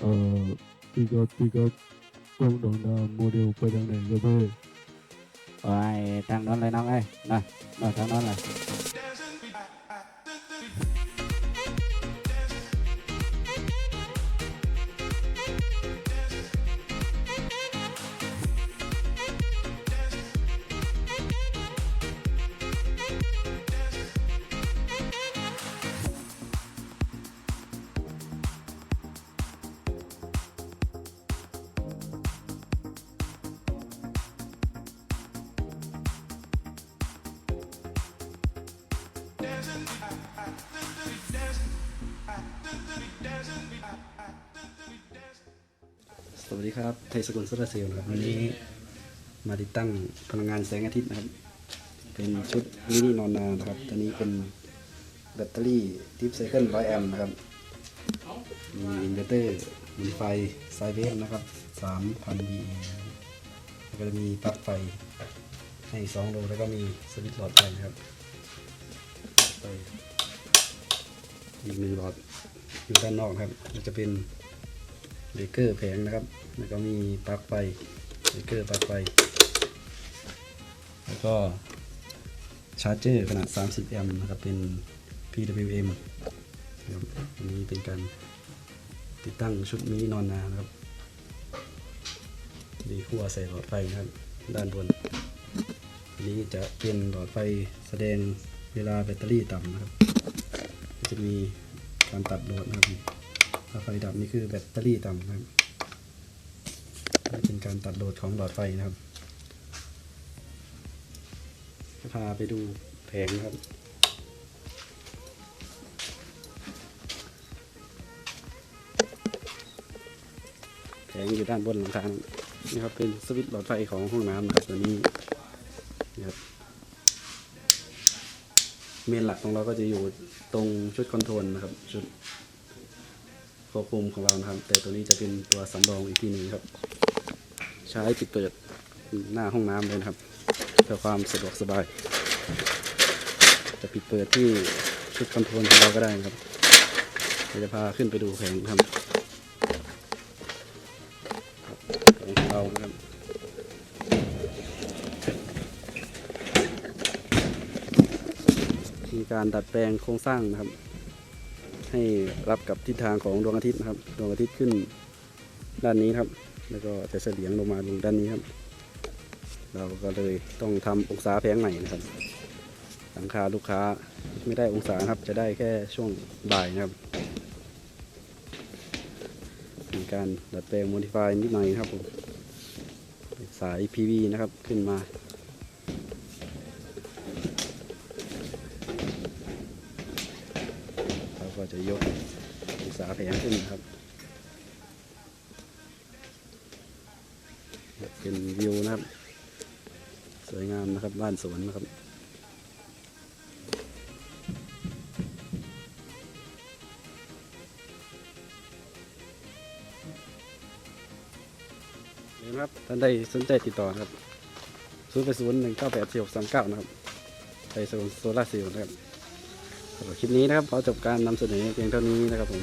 Ờ, Pigot Pigot Con đồn là mua điều quay đằng này rồi về. Ôi, thằng đón lên nóng ấy nè nè thằng đón này. สวัสดีครับไทยสกุลโซลาร์เซลล์นะครับวันนี้มาติดตั้งพลังงานแสงอาทิตย์นะครับ เป็นชุดมินินอนนานะครับตัวนี้เป็นแบตเตอรี่ทิปไซเคิลร้อยแอมป์นะครับ มีอินเวอร์เตอร์มีไฟไซเวฟนะครับ3,000 VA แล้วก็จะมีปลั๊กไฟให้2โลแล้วก็มีสวิตช์หลอดไฟนะครับ ไปอีกหนึ่งหลอดอยู่ด้านนอกครับมันจะเป็นเบรกเกอร์แผงนะครับแล้วก็มีปลั๊กไฟเบรกเกอร์ปลั๊กไฟแล้วก็ชาร์จเจอร์ขนาด 30 แอมป์นะครับเป็น PWM ครับอันนี้เป็นการติดตั้งชุดมินินอนนานะครับ ดีขั้วใส่หลอดไฟนะครับ ด้านบน อันนี้จะเป็นหลอดไฟแสดง เวลาแบตเตอรี่ต่ำนะครับ จะมีการตัดโหลดนะครับไฟดับนี่คือแบตเตอรี่ต่ำนะครับนี่เป็นการตัดโหลดของหลอดไฟนะครับจะพาไปดูแผงนะครับแผงอยู่ด้านบนหลังคานี่ครับเป็นสวิตช์หลอดไฟของห้องน้ำนะครับตัวนี้นะครับ เมนหลักของเราก็จะอยู่ตรงชุดคอนโทรลนะครับ ชุดควบคุมของเรานะครับ แต่ตัวนี้จะเป็นตัวสำรองอีกทีหนึ่งครับ ใช้ปิดเปิดหน้าห้องน้ำเลยนะครับเพื่อความสะดวกสบาย จะปิดเปิดที่ชุดคอนโทรลของเราก็ได้นะครับเดี๋ยวจะพาขึ้นไปดูแผงครับ มีการดัดแปลงโครงสร้างนะครับ ให้รับกับทิศทางของดวงอาทิตย์นะครับ ดวงอาทิตย์ขึ้นด้านนี้ครับ แล้วก็จะเฉลียงลงมาลงด้านนี้ครับ เราก็เลยต้องทำองศาแผงใหม่นะครับ หลังคาลูกค้าไม่ได้องศาครับ จะได้แค่ช่วงบ่ายนะครับ มีการดัดแปลงโมดิฟายนิดหน่อยครับผมสาย PV นะครับขึ้นมา เรา ก็จะยกองศาแผงขึ้นนะครับ เป็นวิวนะครับ สวยงามนะครับบ้านสวนนะครับเห็นไหมครับท่านใดสนใจติดต่อนะครับศูนย์ไปศูนย์หนึ่งเก้าแปดสี่หกสามเก้านะครับไปโซล่าเซลล์นะครับ สำหรับคลิปนี้นะครับขอจบการนำเสนอเพียงเท่านี้นะครับผม